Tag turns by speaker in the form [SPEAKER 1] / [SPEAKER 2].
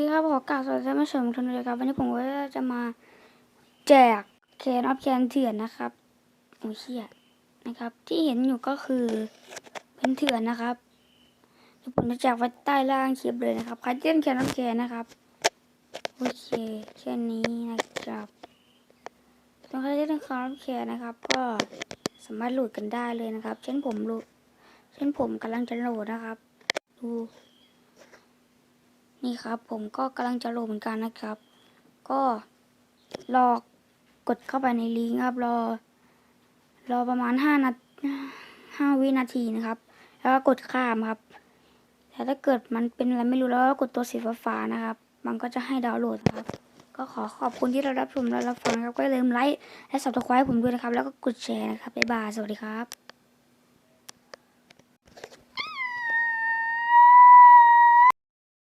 [SPEAKER 1] เคครับขอกล่าวสวัสดีท่านผู้ชมทุกท่านเลยครับ วันนี้ผมก็จะมาแจกแคนออฟแคนเถื่อนนะครับโอ้เชี่ยนะครับ ที่เห็นอยู่ก็คือเป็นเถื่อนนะครับผมจะแจกไว้ใต้ล่างคลิปเลยนะครับใครที่เล่นแคนออฟแคนนะครับโอเคแค่นี้นะครับถ้าใครที่เล่นแคนออฟแคนนะครับ ก็สามารถโหลดกันได้เลยนะครับ เช่นผมโหลดเช่นผมกำลังจะโหลดนะครับ ดู นี่ครับ ผมก็กำลังจะโหลดเหมือนกันนะครับ ก็รอกดเข้าไปในลิงก์ครับ รอ รอประมาณห้านาห้าวินาทีนะครับ แล้วก็กดข้ามครับแต่ถ้าเกิดมันเป็นอะไรไม่รู้แล้วก็กดตัวสีฟ้านะครับ มันก็จะให้ดาวน์โหลดนะครับ ก็ขอขอบคุณที่เรารับชมและรับฟังครับ ก็อย่าลืมไลค์และสับสไครต์ผมด้วยนะครับ แล้วก็กดแชร์นะครับบ๊ายบายสวัสดีครับ